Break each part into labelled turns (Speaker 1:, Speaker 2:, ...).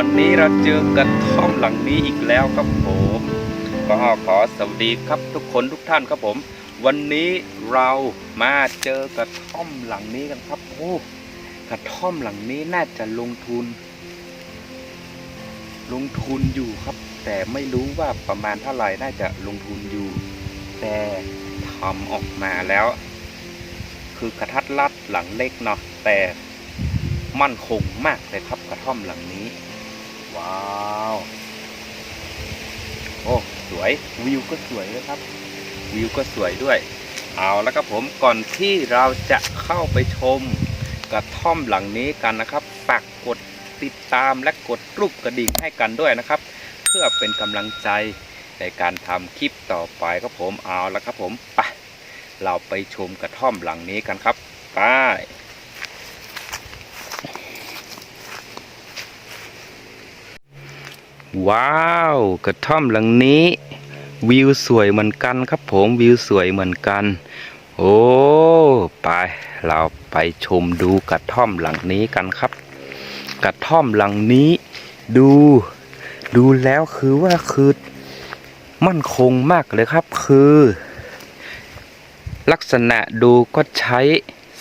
Speaker 1: แล้วครับผมวันนี้เราเจอกระท่อมหลังนี้อีกแล้วครับผมก็ขอสวัสดีครับทุกคนทุกท่านครับผม วันนี้เรามาเจอกระท่อมหลังนี้กันครับโอ้กระท่อมหลังนี้น่าจะลงทุน ลงทุนอยู่ครับ แต่ไม่รู้ว่าประมาณเท่าไหร่น่าจะลงทุนอยู่ แต่ทำออกมาแล้ว คือกระทัดรัดหลังเล็กเนาะแต่มั่นคงมากเลยครับกระท่อมหลังนี้ ว้าว โอ้สวยวิวก็สวยเลยครับ วิวก็สวยด้วย เอาแล้วครับผมก่อนที่เราจะเข้าไปชมกระท่อมหลังนี้กันนะครับฝากกดติดตามและกดรูปกระดิ่งให้กันด้วยนะครับ เพื่อเป็นกำลังใจในการทำคลิปต่อไปครับผมเอาแล้วครับผมไปเราไปชมกระท่อมหลังนี้กันครับไป ว้าว กระท่อมหลังนี้ วิวสวยเหมือนกันครับผมวิวสวยเหมือนกัน โอ้ไปเราไปชมดูกระท่อมหลังนี้กันครับ กระท่อมหลังนี้ดู ดูแล้วคือว่าคือมั่นคงมากเลยครับคือ ลักษณะดูก็ใช้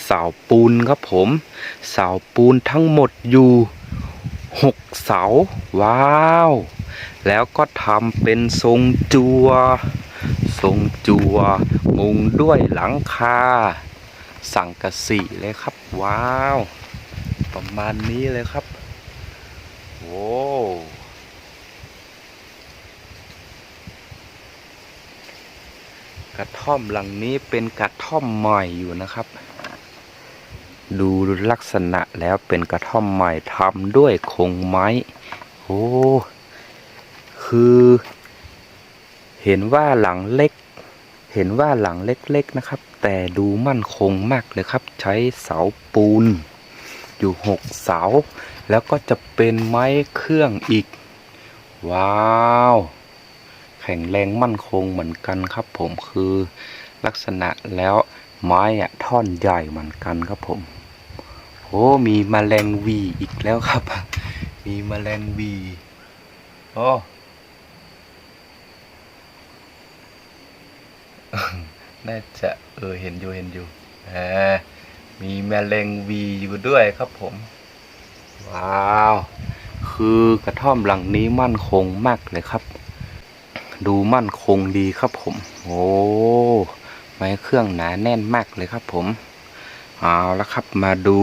Speaker 1: เสาปูนครับผม เสาปูนทั้งหมดอยู่ หกเสา ว้าว แล้วก็ทำเป็นทรงจัว ทรงจัว มุงด้วยหลังคา สังกะสีเลยครับ ว้าว ประมาณนี้เลยครับ โอ้กระท่อมหลังนี้เป็นกระท่อมใหม่อยู่นะครับ ดูลักษณะแล้วเป็นกระท่อมใหม่ทำด้วยคงไม้ โอ้ คือ เห็นว่าหลังเล็ก เห็นว่าหลังเล็กๆนะครับ แต่ดูมั่นคงมากเลยครับ ใช้เสาปูน อยู่หกเสา แล้วก็จะเป็นไม้เครื่องอีก ว้าว แข็งแรงมั่นคงเหมือนกันครับ ผมคือลักษณะแล้วไม้อะท่อนใหญ่เหมือนกันครับผม โอ้มีแมลงวีอีกแล้วครับ มีแมลงวีโอ้น่าจะเออเห็นอยู่เห็นอยู่อ่ามีแมลงวีอยู่ด้วยครับผม ว้าว คือกระท่อมหลังนี้มั่นคงมากเลยครับ ดูมั่นคงดีครับผม โอ้ไม้เครื่องหนาแน่นมากเลยครับผม เอาแล้วครับมาดู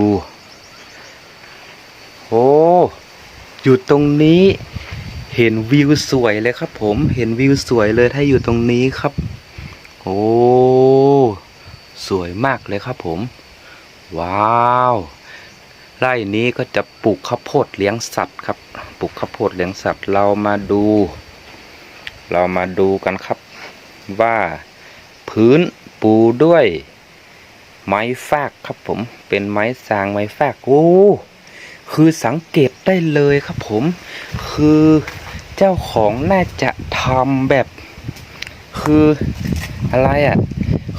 Speaker 1: โอ้อยู่ตรงนี้เห็นวิวสวยเลยครับ ผมเห็นวิวสวยเลยถ้าอยู่ตรงนี้ครับ โอ้สวยมากเลยครับผม ว้าวไร่นี้ก็จะปลูกข้าวโพดเลี้ยงสัตว์ครับปลูกข้าวโพดเลี้ยงสัตว์เรามาดู เรามาดูกันครับ ว่า พื้นปูด้วย ไม้ฟากครับผมเป็นไม้สางไม้ฟากโอ้ คือสังเกตได้เลยครับผม คือเจ้าของน่าจะทำแบบ คืออะไรอะ่ะ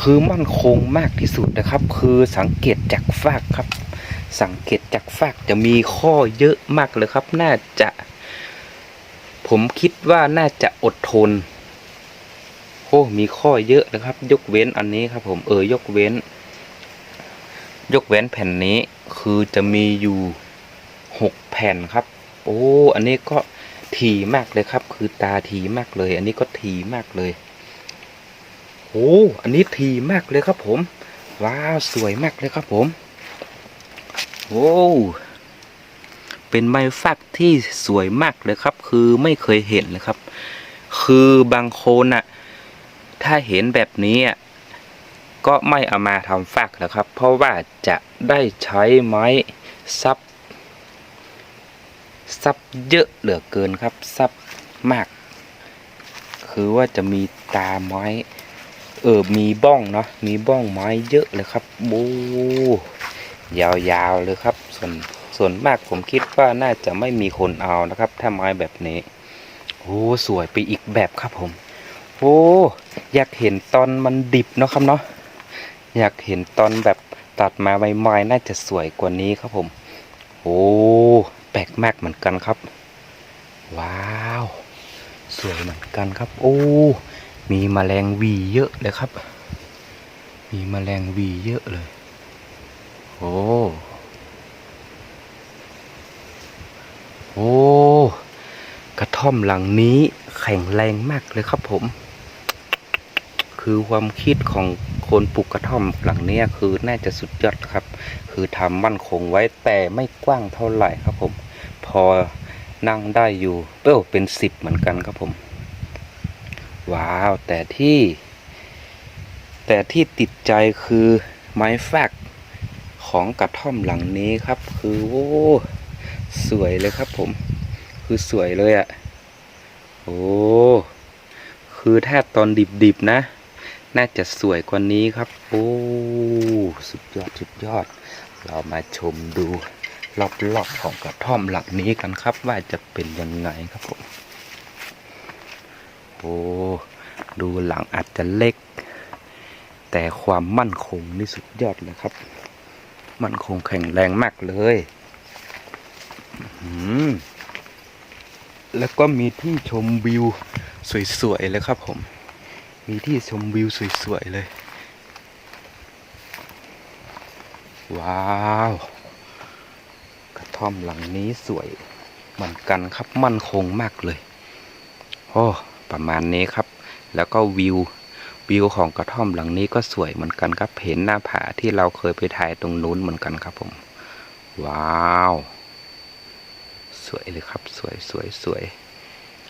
Speaker 1: คือมั่นคงมากที่สุดนะครับ คือสังเกตจากฟากครับ สังเกตจากฟากจะมีข้อเยอะมากเลยครับ น่าจะ ผมคิดว่าน่าจะอดทนโอ้มีข้อเยอะนะครับ ยกเว้นอันนี้ครับ ผมเออยกเว้น ยกเว้นแผ่นนี้คือจะมีอยู่ หกแผ่นครับ โอ้ อันนี้ก็ถี่มากเลยครับ คือตาถี่มากเลย อันนี้ก็ถี่มากเลยโอ้อันนี้ทีมากเลยครับผม ว้าว สวยมากเลยครับผมโอ้เป็นไม้ฟักที่สวยมากเลยครับ คือไม่เคยเห็นเลยครับ คือบางคนน่ะถ้าเห็นแบบนี้ก็ไม่เอามาทำฟักแล้วครับ เพราะว่าจะได้ใช้ไม้ซับ ซับเยอะเหลือเกินครับซับมาก คือว่าจะมีตาไม้ เออมีบ้องเนาะมีบ้องไม้เยอะเลยครับโอ้ยาวๆเลยครับ ส่วนส่วนมากผมคิดว่าน่าจะไม่มีคนเอานะครับ ถ้าไม้แบบนี้โอ้สวยไปอีกแบบครับผมโอ้อยากเห็นตอนมันดิบเนาะครับเนาะอยากเห็นตอนแบบตัดมาใหม่ๆน่าจะสวยกว่านี้ครับผม โอ้ ลกมากเหมือนกันครับ ว้าว สวยเหมือนกันครับ โอ้ มีแมลงวีเยอะเลยครับ มีแมลงวีเยอะเลย โอ้โอ้กระท่อมหลังนี้แข็งแรงมากเลยครับผม คือความคิดของคนปลูกกระท่อมหลังนี้คือน่าจะสุดยอดครับ คือทำมั่นคงไว้แต่ไม่กว้างเท่าไหร่ครับผม พอนั่งได้อยู่เป้าเป็นสิบเหมือนกันครับผม ว้าว แต่ที่ แต่ที่ติดใจคือไม้แฟกของกระท่อมหลังนี้ครับ คือโอ้สวยเลยครับผม คือสวยเลยอะ่ะ โอ้คือถ้าตอนดิบๆนะ น่าจะสวยกว่านี้ครับ โอ้ สุดยอด สุดยอด เรามาชมดู รอบๆของกระท่อมหลังนี้กันครับ ว่าจะเป็นยังไงครับผมโอ้ดูหลังอาจจะเล็ก แต่ความมั่นคงนี่สุดยอดเลยครับ มั่นคงแข็งแรงมากเลยแล้วก็มีที่ชมวิวสวยๆเลยครับผม มีที่ชมวิวสวยๆเลย ว้าว ท่อมหลังนี้สวยเหมือนกันครับมั่นคงมากเลยโอ้ประมาณนี้ครับ แล้วก็วิววิวของกระท่อมหลังนี้ก็สวยเหมือนกันครับ เห็นหน้าผาที่เราเคยไปถ่ายตรงนู้นเหมือนกันครับผม ว้าว สวยเลยครับ สวยสวยสวย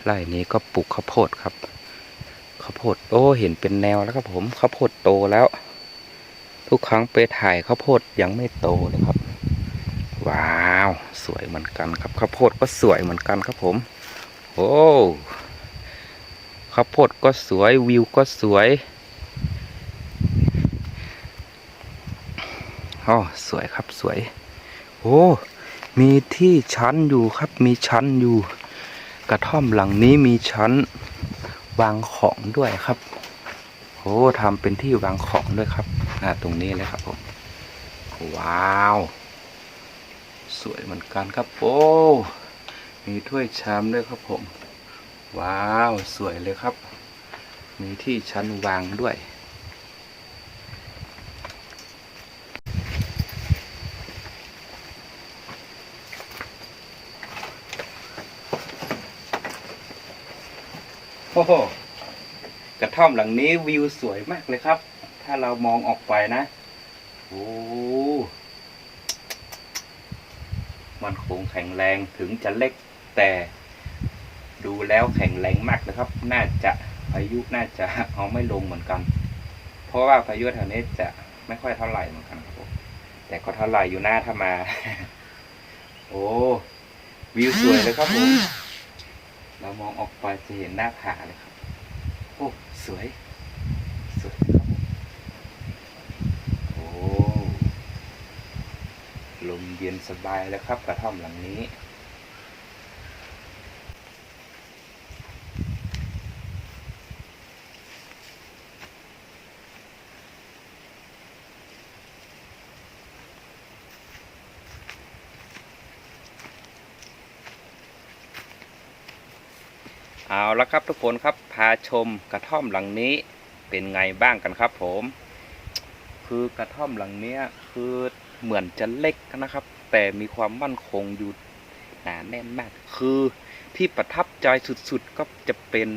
Speaker 1: ไร่นี้ก็ปลูกข้าวโพดครับข้าวโพดโอ้เห็นเป็นแนวแล้วครับผมข้าวโพดโตแล้ว ทุกครั้งไปถ่ายข้าวโพดยังไม่โตเลยครับ ว้าว สวยเหมือนกันครับข้าวโพดก็สวยเหมือนกันครับผม โอ้ข้าวโพดก็สวยวิวก็สวยอ๋อสวยครับสวย โอ้มีที่ชั้นอยู่ครับมีชั้นอยู่ กระท่อมหลังนี้มีชั้นวางของด้วยครับโอ้ทำเป็นที่วางของด้วยครับอ่าตรงนี้เลยครับผม ว้าว สวยเหมือนกันครับโอ้มีถ้วยชามด้วยครับผม ว้าวสวยเลยครับ มีที่ชั้นวางด้วยโอ้โหกระท่อมหลังนี้วิวสวยมากเลยครับ ถ้าเรามองออกไปนะ โอ้ มันคงแข็งแรงถึงจะเล็กแต่ดูแล้วแข็งแรงมากนะครับ น่าจะพายุน่าจะเอาไม่ลงเหมือนกัน เพราะว่าพายุแถวนี้จะไม่ค่อยเท่าไหร่เหมือนกันครับผมแต่ก็เท่าไหร่อยู่หน้าถ้ามา โอ้วิวสวยเลยครับผมเรามองออกไปจะเห็นหน้าผาเลยครับ โอ้ สวย สวยครับผมโอ้ ลม เย็นสบายแล้วครับกระท่อมหลังนี้ เอาละครับทุกคนครับพาชมกระท่อมหลังนี้เป็นไงบ้างกันครับผม คือกระท่อมหลังเนี้ยคือ เหมือนจะเล็กนะครับ แต่มีความมั่นคงอยู่หนาแน่นมาก คือที่ประทับใจสุดๆก็จะเป็น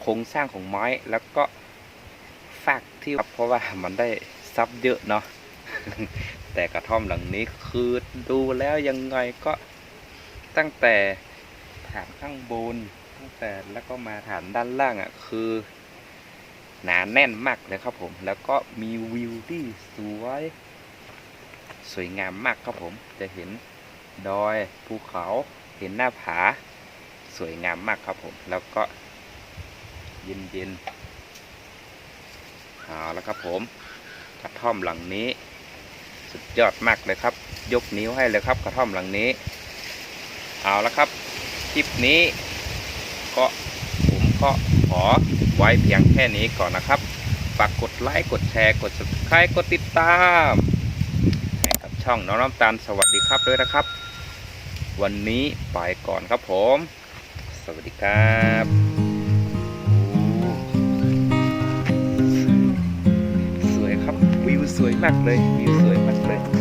Speaker 1: โครงสร้างของไม้แล้วก็ฟากที่เพราะว่ามันได้ซับเยอะเนาะแต่กระท่อมหลังนี้คือดูแล้วยังไงก็ตั้งแต่ฐานข้างบนตั้งแต่แล้วก็มาฐานด้านล่างอะคือ หนาแน่นมากเลยครับผม แล้วก็มีวิวที่สวย สวยงามมากครับผม จะเห็นดอยภูเขาเห็นหน้าผา สวยงามมากครับผม แล้วก็เย็นเย็นๆเอาแล้วครับผมกระท่อมหลังนี้ สุดยอดมากเลยครับ ยกนิ้วให้เลยครับกระท่อมหลังนี้ เอาแล้วครับคลิปนี้ก็ผมก็ขอไว้เพียงแค่นี้ก่อนนะครับ ฝากกดไลค์ กดแชร์ กด subscribe กดติดตาม ช่องน้องน้ำตาลสวัสดีครับด้วยนะครับ วันนี้ไปก่อนครับผม สวัสดีครับสวยครับวิวสวยมากเลยวิวสวยมากเลย